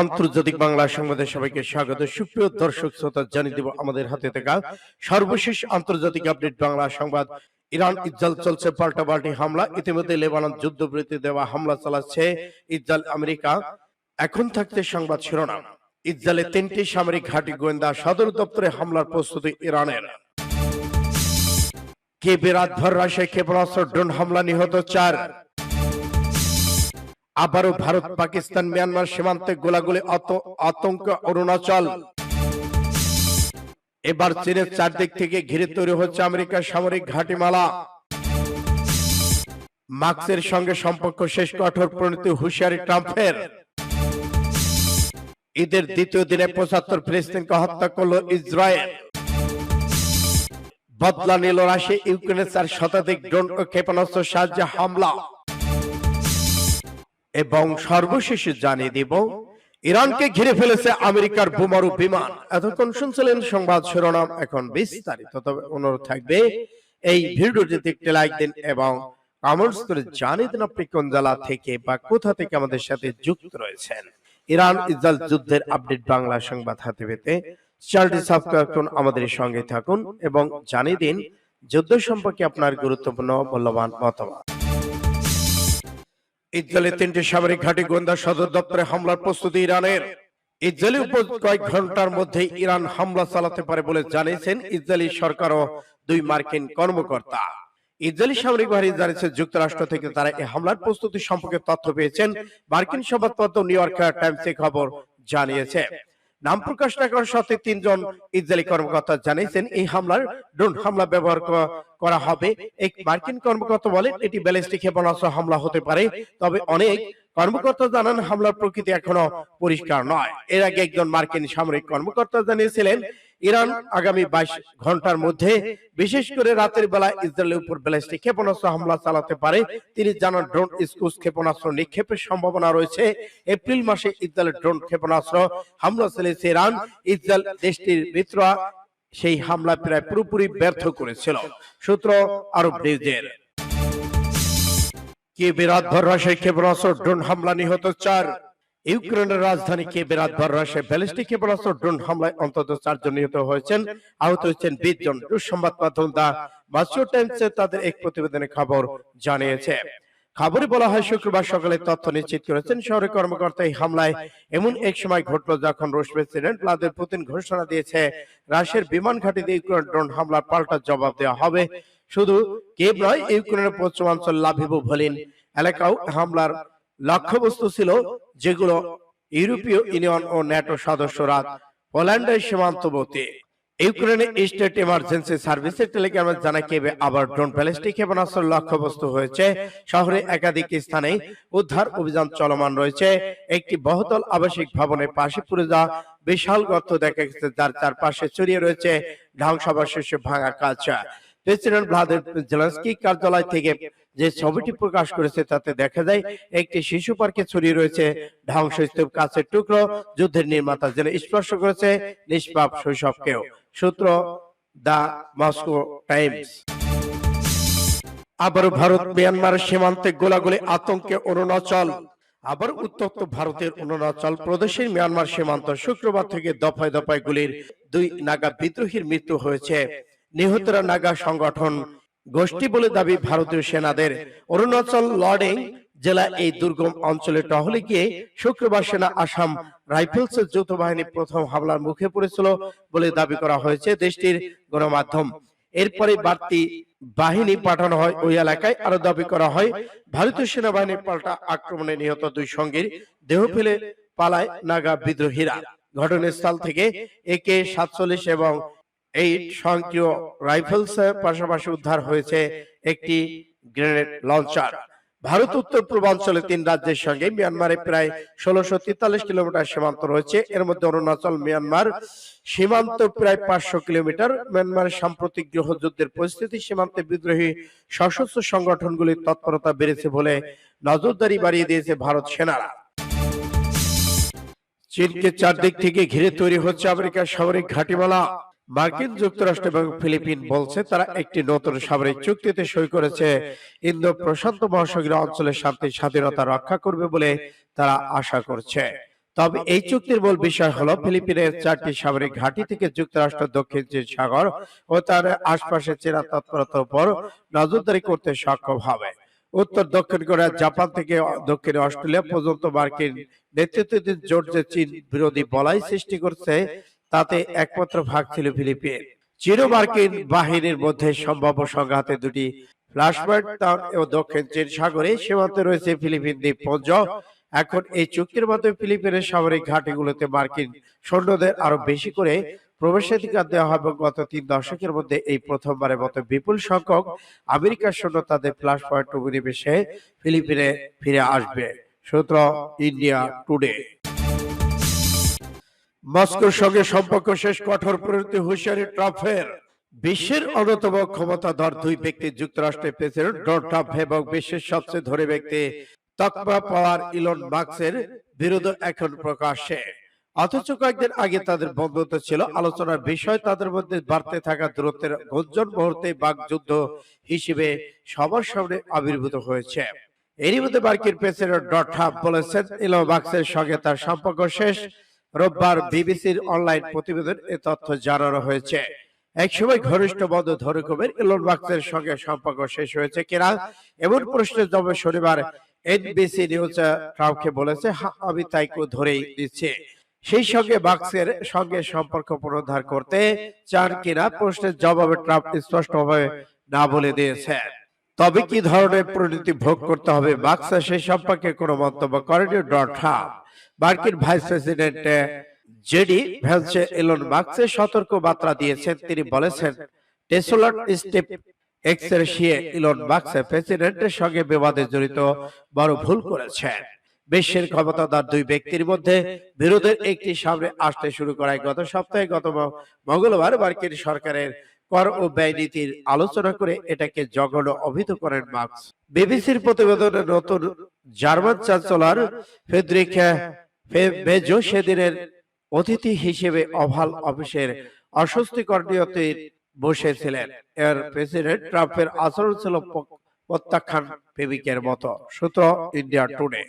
আন্তর্জাতিক বাংলা সংবাদে সবাইকে স্বাগত। সুপ্রিয় দর্শক শ্রোতা, জানিয়ে দেব আমাদের হাতে থাকা সর্বশেষ আন্তর্জাতিক আপডেট বাংলা সংবাদ। ইরান, ইসরায়েল চলছে পাল্টা পাল্টি হামলা। ইতিমধ্যে লেবানন যুদ্ধবিরতি দেওয়া হামলা চালাচ্ছে ইসরায়েল, আমেরিকা। এখন থাকতে সংবাদ শিরোনাম। ইসরায়েলের তিনটি সামরিক ঘাঁটি গোয়েন্দা সদর দপ্তরে হামলার প্রস্তুতি ইরানের। কে কেবে রাতভর রাশিয়ায় ক্ষেপণাস্ত্র, ড্রোন হামলা নিহত চার। আবারও ভারত, পাকিস্তান, মিয়ানমার সীমান্তে গোলাগুলি আত- আতঙ্ক, অরুণাচল। এবার চীনের চারদিক থেকে ঘিরে তৈরি হচ্ছে আমেরিকার সামরিক ঘাটিমালা। মার্কসের সঙ্গে সম্পর্ক শেষ কঠোর পরিণতি হুঁশিয়ারি ট্রাম্পের। ঈদের দ্বিতীয় দিনে পঁচাত্তর ফিলিস্তিনকে হত্যা করল ইসরায়েল। বদলা নিল রাশিয়া, ইউক্রেনের চার শতাধিক ড্রোন ও ক্ষেপণাস্ত্র সাহায্যে হামলা। এবং সর্বশেষে জানিয়ে দিব, ইরানকে ঘিরে ফেলেছে আমেরিকার বোমারু বিমান। এতক্ষণ শুনছিলেন সংবাদ শিরোনাম, এখন বিস্তারিত। তবে অনুরোধ থাকবে, এই ভিডিওটিতে একটি লাইক দিন এবং কমেন্টস করে জানিয়ে দিন আপনি কোন জেলা থেকে বা কোথা থেকে আমাদের সাথে যুক্ত রয়েছেন। ইরান ইসরায়েল যুদ্ধের আপডেট বাংলা সংবাদ হাতে পেতে চ্যানেলটি সাবস্ক্রাইব করুন, আমাদের সঙ্গে থাকুন এবং জানিয়ে দিন যুদ্ধ সম্পর্কে আপনার গুরুত্বপূর্ণ মূল্যবান মতামত। ইসরায়েলের তিনটি সামরিক ঘাঁটি গোয়েন্দা সদর দপ্তরে হামলার প্রস্তুতি ইরানের। ইসরায়েলের উপর কয়েক ঘণ্টার মধ্যে ইরান হামলা চালাতে পারে বলে জানিয়েছেন ইসরায়েলি সরকার ও দুই মার্কিন কর্মকর্তা। ইসরায়েলি সামরিক বাহিনী জানিয়েছে, যুক্তরাষ্ট্র থেকে তারা এই হামলার প্রস্তুতি সম্পর্কে তথ্য পেয়েছেন। মার্কিন সংবাদপত্র নিউ ইয়র্ক টাইমস খবর জানিয়েছে। নাম প্রকাশ না করার সাথে তিনজন ইসরায়েলি কর্মকর্তা জানিয়েছেন, এই হামলার ড্রোন হামলা ব্যবহার করা হবে। এক মার্কিন কর্মকর্তা বলেন, এটি ব্যালিস্টিক ক্ষেপণাস্ত্র হামলা হতে পারে, তবে অনেক কর্মকর্তা জানান হামলার প্রকৃতি এখনও পরিষ্কার নয়। এর আগে একজন মার্কিন সামরিক কর্মকর্তা জানিয়েছিলেন ইরান আগামী বাইশ ঘণ্টার মধ্যে, বিশেষ করে রাতের বেলা ইসরায়েলের উপর ব্যালিস্টিক ক্ষেপণাস্ত্র হামলা চালাতে পারে। তিনি জানান, ড্রোন স্কুস ক্ষেপণাস্ত্র নিক্ষেপের সম্ভাবনা রয়েছে। এপ্রিল মাসে ইসরায়েলের ড্রোন ক্ষেপণাস্ত্র হামলা চালিয়েছে ইরান। ইসরায়েল দেশটির মিত্রা সেই হামলা প্রায় পুরোপুরি ব্যর্থ করেছিল। সূত্র আরব নিউজের। কিয়েভে রাতভর রাশিয়ায় ক্ষেপণাস্ত্র, ড্রোন হামলা নিহত চার। ইউক্রেনের রাজধানী কিয়েভে রাতভর রাশিয়ায় ব্যালিস্টিক ক্ষেপণাস্ত্র ড্রোন হামলায় অন্তত চারজন নিহত হয়েছেন। আহত হয়েছেন বিশ জন। সংবাদ মাধ্যম দা মাস্টার টাইমসে তাদের এক প্রতিবেদনে খবর জানিয়েছে। খবরে বলা হয়, শুক্রবার সকালে তথ্য নিশ্চিত করেছেন, শহরের কর্মকর্তা এই হামলায় এমন এক সময় ঘটলো যখন রুশ প্রেসিডেন্ট ভ্লাদিমির পুতিন ঘোষণা দিয়েছে, রাশিয়ার বিমান ঘাঁটিতে ইউক্রেন ড্রোন হামলার পাল্টা জবাব দেওয়া হবে। শুধু কেব নয়, ইউক্রেনের পশ্চিমাঞ্চল লাভিব ভলিন এলাকাও হামলার লক্ষ্যবস্তু ছিল যেগুলো ইউরোপীয় ইউনিয়ন ও ন্যাটো সদস্যরা পোল্যান্ডের সীমান্তবর্তী। ইউক্রেনের স্টেট ইমার্জেন্সি সার্ভিসের টেলিগ্রামে জানা কেবে আবার ড্রোন ব্যালিস্টিক ক্ষেপণাস্ত্র লক্ষ্যবস্তু হয়েছে। শহরে একাধিক স্থানে উদ্ধার অভিযান চলমান রয়েছে। একটি বহুতল আবাসিক ভবনের পাশে পুরো যা বিশাল গর্ত দেখা গেছে, যার চারপাশে ছড়িয়ে রয়েছে ধ্বংসাবশেষে ভাঙা কাঁচা প্রেসিডেন্ট ভ্লাদিমির জেলেনস্কি কার্যালয় থেকে যে ছবিটি প্রকাশ করেছে তাতে দেখা যায় একটি শিশু পার্কে ছড়িয়ে রয়েছে ধ্বংসস্তূপ কাছের টুকরো যুদ্ধের নির্মাতা যেন স্পর্শ করেছে নিষ্পাপ শৈশবকেও। সূত্র দা মস্কো টাইমস। আবারও ভারত মিয়ানমার সীমান্তে গোলাগুলি আতঙ্কে অরুণাচল। আবার উত্তপ্ত ভারতের অরুণাচল প্রদেশের মিয়ানমার সীমান্ত শুক্রবার থেকে দফায় দফায় গুলির দুই নাগা বিদ্রোহীর মৃত্যু হয়েছে। নিহতরা নাগা সংগঠন গোষ্ঠী বলে দাবি ভারতীয় সেনাদের। অরুণাচল লর্ডিং জেলা এই দুর্গম অঞ্চলে টহলে গিয়ে শুক্রবার সেনা আসাম রাইফেলসের যৌথ বাহিনী প্রথম হামলার মুখে পড়েছিল বলে দাবি করা হয়েছে দেশটির গণমাধ্যম। এরপরে বাড়তি বাহিনী পাঠানো হয় ওই এলাকায়। আরও দাবি করা হয়, ভারতীয় সেনাবাহিনীর পাল্টা আক্রমণে নিহত দুই সঙ্গীর দেহ ফেলে পালায় নাগা বিদ্রোহীরা। ঘটনাস্থল থেকে একে সাতচল্লিশ এবং এইট সক্রিয় রাইফেলস পাশাপাশি উদ্ধার হয়েছে একটি গ্রেনেড লঞ্চার। ভারত উত্তর পূর্বাঞ্চলে তিন রাজ্যের সঙ্গে মিয়ানমারে প্রায় ষোলোশো তেতাল্লিশ কিলোমিটার সীমান্ত রয়েছে। এর মধ্যে অরুণাচল মিয়ানমার সীমান্ত প্রায় পাঁচশো কিলোমিটার। মিয়ানমারের সাম্প্রতিক গৃহযুদ্ধের পরিস্থিতি সীমান্তে বিদ্রোহী সশস্ত্র সংগঠনগুলির তৎপরতা বেড়েছে বলে নজরদারি বাড়িয়ে দিয়েছে ভারত সেনারা। চীনকে চারদিক থেকে ঘিরে তৈরি হচ্ছে আমেরিকার সামরিক ঘাটিমালা। মার্কিন যুক্তরাষ্ট্র এবং ফিলিপিন বলছে তারা একটি নতুন সামরিক চুক্তিতে সই করেছে। ইন্দো প্রশান্ত মহাসাগরীয় অঞ্চলের শান্তি স্বাধীনতা রক্ষা করবে বলে তারা আশা করছে। তবে এই চুক্তির মূল বিষয় হলো ফিলিপিনের চারটি সামরিক ঘাঁটি থেকে যুক্তরাষ্ট্র দক্ষিণ চীন সাগর ও তার আশপাশে চীনা তৎপরতার উপর নজরদারি করতে সক্ষম হবে। উত্তর দক্ষিণ কোরিয়া জাপান থেকে দক্ষিণ অস্ট্রেলিয়া পর্যন্ত মার্কিন নেতৃত্বাধীন জোট যে চীন বিরোধী বলাই সৃষ্টি করছে তাতে একমাত্র ভাগ ছিল ফিলিপিন। চীন ও মার্কিন বাহিনীর মধ্যে সম্ভাব্য সংঘাতে দুটি ফ্ল্যাশপয়েন্ট টাউন ও দক্ষিণ চীন সাগরে সীমান্তে রয়েছে ফিলিপিন দ্বীপপুঞ্জ। এখন এই চুক্তির মাধ্যমে ফিলিপিনের সামরিক ঘাটিগুলোতে মার্কিন সৈন্যদের আরও বেশি করে প্রবেশাধিকার দেওয়া হবে। গত তিন দশকের মধ্যে এই প্রথমবারের মতো বিপুল সংখ্যক আমেরিকার সৈন্য তাদের ফ্ল্যাশ পয়েন্ট উপনিবেশে ফিলিপিনে ফিরে আসবে। সূত্র ইন্ডিয়া টুডে। মস্কোর সঙ্গে সম্পর্ক শেষ কঠোর পরিণতি হুঁশিয়ারি ট্রাম্পের। বিশ্বের অন্যতম ক্ষমতাধর দুই ব্যক্তি যুক্তরাষ্ট্রের প্রেসিডেন্ট ডোনাল্ড ট্রাম্প এবং বিশ্বের সবচেয়ে ধনী ব্যক্তি তকমা পাওয়ার ইলন মার্কসের বিরোধ এখন প্রকাশ্যে অথচ কয়েকদিন আগে তাদের বন্ধুত্ব ছিল আলোচনার বিষয় তাদের মধ্যে বাড়তে থাকা দূরত্বের গঞ্জন মুহূর্তে বাকযুদ্ধ হিসেবে সবার সামনে আবির্ভূত হয়েছে। এরই মধ্যে মার্কিন প্রেসিডেন্ট ডট ট্রাম্প বলেছেন ইলন মার্কসের সঙ্গে তার সম্পর্ক শেষ রোববার বিবিসির অনলাইন প্রতিবেদন এ তথ্য জানানো হয়েছে। একসময় ঘনিষ্ঠ বন্ধু ধরকমের ইলন মার্কসের সঙ্গে সম্পর্ক শেষ হয়েছে কিনা এমন প্রশ্নের জবাবে শনিবার এনবিসি নিউজ ট্রাম্পকে বলেছে "হ্যাঁ, আমি তাই ধরেই দিচ্ছি। সেই সঙ্গে বাক্সের সঙ্গে সম্পর্ক পুনরুদ্ধার করতে চান কিনা প্রশ্নের জবাবে ট্রাম্প স্পষ্টভাবে না বলে দিয়েছে। তবে কি ধরনের পরিণতি ভোগ করতে হবে? বাক্সা সেই সম্পর্কে কোনো মন্তব্য করেনি ডট ট্রাম্প মার্কিন ভাইস প্রেসিডেন্ট জেডি ভ্যান্সে এলন মার্কসের সতর্ক বার্তা দিয়েছেন। তিনি বলেছেন, টেসলার স্টেপ এক্সের শিয়ে ইলন মার্কস প্রেসিডেন্টের সঙ্গে বিবাদে জড়িত বড় ভুল করেছেন। বিশ্বের ক্ষমতাধর দুই ব্যক্তির মধ্যে বিরোধের একটি সামনে আসতে শুরু করায় গত সপ্তাহে গত মঙ্গলবার মার্কিন সরকারের কর ও ব্যয় নীতির আলোচনা করে এটাকে জঘন্য অভিহিত করেন মার্কস বিবিসির প্রতিবেদনে নতুন জার্মান চ্যান্সেলর ফেডরিক বেজো সেদিনের অতিথি হিসেবে অভাল অফিসের অস্বস্তিকর বসেছিলেন। এর প্রেসিডেন্ট ট্রাম্পের আচরণ ছিল প্রত্যাখ্যান প্রেমিকের মতো সূত্র ইন্ডিয়া টুডে।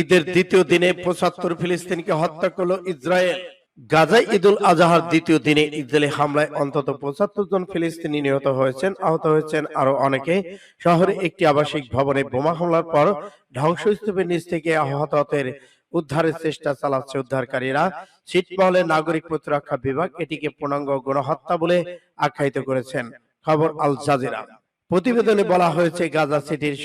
ঈদের দ্বিতীয় দিনে পঁচাত্তর ফিলিস্তিনকে হত্যা করল ইসরায়েল। গাজায় ঈদুল আজহার দ্বিতীয় দিনে ইসরায়েলি হামলায় অন্তত পঁচাত্তর জন ফিলিস্তিনি নিহত হয়েছেন। আহত হয়েছেন আরও অনেকে। শহরে একটি আবাসিক ভবনে বোমা হামলার পর ধ্বংসস্তূপের নিচ থেকে আহতদের উদ্ধারের চেষ্টা চালাচ্ছে উদ্ধারকারীরা। ছিটমহলের নাগরিক প্রতিরক্ষা বিভাগ এটিকে পূর্ণাঙ্গ গণহত্যা বলে আখ্যায়িত করেছেন। খবর আল জাজিরা। প্রতিবেদনে বলা হয়েছে গাজা সিটির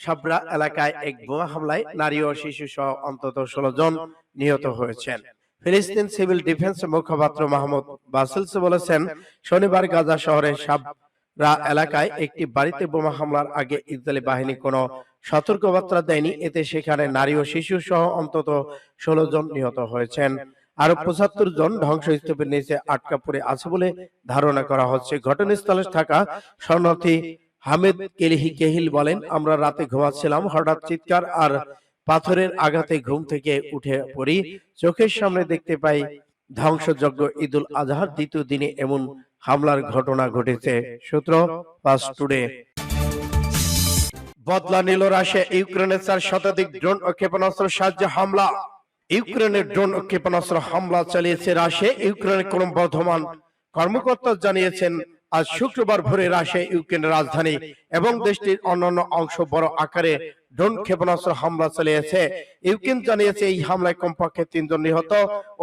সাবরা এলাকায় এক বোমা হামলায় নারী ও শিশু সহ অন্তত ষোলো জন নিহত হয়েছেন ফিলিস্তিন সিভিল ডিফেন্স মুখপাত্র মাহমুদ বাসেলস বলেছেন, শনিবার গাজা শহরের সাবরা এলাকায় একটি বাড়িতে বোমা হামলার আগে ইসরায়েলি বাহিনী কোনো সতর্কবার্তা দেয়নি। এতে সেখানে নারী ও শিশু সহ অন্তত ষোলো জন নিহত হয়েছেন। আরও পঁচাত্তর জন ধ্বংসস্তূপের নিচে আটকা পড়ে আছে বলে ধারণা করা হচ্ছে। ঘটনাস্থলে থাকা শরণার্থী হামিদ কেলিহি কেহিল বলেন, আমরা রাতে ঘুমাচ্ছিলাম, হঠাৎ চিৎকার আর পাথরের আঘাতে ঘুম থেকে উঠে পড়ি। চোখের সামনে দেখতে পাই ধ্বংসযজ্ঞ ঈদুল আজহার দ্বিতীয় দিনে এমন হামলার ঘটনা ঘটেছে। সূত্র পাস টুডে। বদলা নিল রাশিয়া। ইউক্রেনের চার শতাধিক ড্রোন ও ক্ষেপণাস্ত্র সাহায্যে হামলা। ইউক্রেনের ড্রোন ও ক্ষেপণাস্ত্র হামলা চালিয়েছে রাশিয়া। ইউক্রেনের কোন বর্ধমান কর্মকর্তা জানিয়েছেন আজ শুক্রবার ভোরে রাশিয়া ইউক্রেনের রাজধানী এবং দেশটির অন্যান্য অংশ বড় আকারে ড্রোন ক্ষেপণাস্ত্র হামলা চালিয়েছে ইউক্রেন জানিয়েছে এই হামলায় কমপক্ষে তিনজন নিহত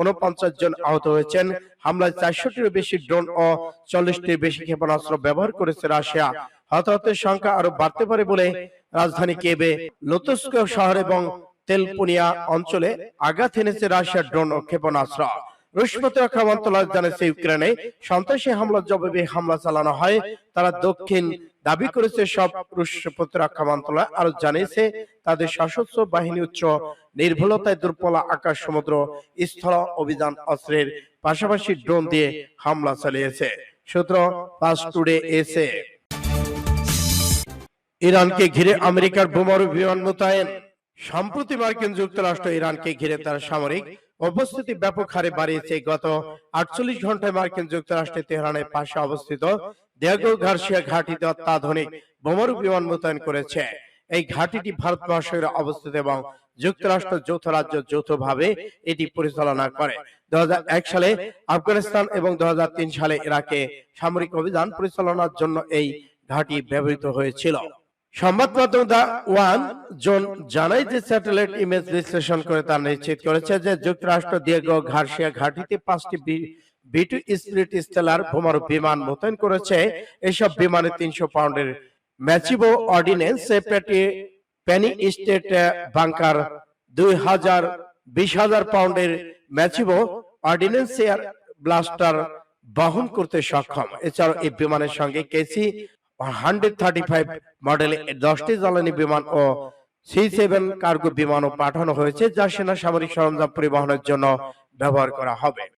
উনপঞ্চাশ জন আহত হয়েছেন হামলায় চারশোটির বেশি ড্রোন ও চল্লিশটির বেশি ক্ষেপণাস্ত্র ব্যবহার করেছে রাশিয়া হতাহতের সংখ্যা আরও বাড়তে পারে বলে রাজধানী কেবে লোতস্ক শহর এবং তেলপুনিয়া অঞ্চলে আঘাত এনেছে রাশিয়ার ড্রোন ও ক্ষেপণাস্ত্র রুশ প্রতিরক্ষা মন্ত্রণালয় জানিয়েছে ইউক্রেনে সন্ত্রাসী হামলার জবাবে হামলা চালানো হয় তারা দক্ষিণ দাবি করেছে সব রুশ প্রতিরক্ষা মন্ত্রণালয় আরও জানিয়েছে তাদের সশস্ত্র বাহিনী উচ্চ নির্ভুলতায় দুর্বলা আকাশ সমুদ্র স্থল অভিযান অস্ত্রের পাশাপাশি ড্রোন দিয়ে হামলা চালিয়েছে। সূত্র পাস টুডে এসে। ইরানকে ঘিরে আমেরিকার বোমারু বিমান মোতায়েন। সম্প্রতি মার্কিন যুক্তরাষ্ট্র ইরানকে ঘিরে তার সামরিক উপস্থিতি ব্যাপক হারে বাড়িয়েছে। গত আটচল্লিশ ঘন্টায় মার্কিন যুক্তরাষ্ট্রের তেহরানের পাশে অবস্থিত গার্সিয়া ঘাটিতে অত্যাধুনিক বোমারু বিমান মোতায়েন করেছে। এই ঘাঁটিটি ভারত মহাসাগরে অবস্থিত এবং যুক্তরাষ্ট্র যৌথ রাজ্য যৌথভাবে এটি পরিচালনা করে। দুহাজার এক সালে আফগানিস্তান এবং দু হাজার তিন সালে ইরাকে সামরিক অভিযান পরিচালনার জন্য এই ঘাটি ব্যবহৃত হয়েছিল। সংবাদ মাধ্যম দা ওয়ান জোন জানায় যে স্যাটেলাইট ইমেজ বিশ্লেষণ করে তা নিশ্চিত করেছে যে যুক্তরাষ্ট্র দিয়েগো ঘারশিয়া ঘাঁটিতে পাঁচটি বিটু স্টেলার বিমান মোতায়েন করেছে। এসব বিমানে তিনশো পাউন্ডের ম্যাচিবো অর্ডিনেন্স পেটি পেনি স্টেট বাংকার দুই হাজার বিশ হাজার পাউন্ডের ম্যাচিবো অর্ডিনেন্স এয়ার ব্লাস্টার বহন করতে সক্ষম। এছাড়াও এই বিমানের সঙ্গে কেসি হান্ড্রেড থার্টি ফাইভ মডেলে দশটি জ্বালানি বিমান ও সি সেভেন কার্গো বিমানও পাঠানো হয়েছে, যা সেনা সামরিক সরঞ্জাম পরিবহনের জন্য ব্যবহার করা হবে।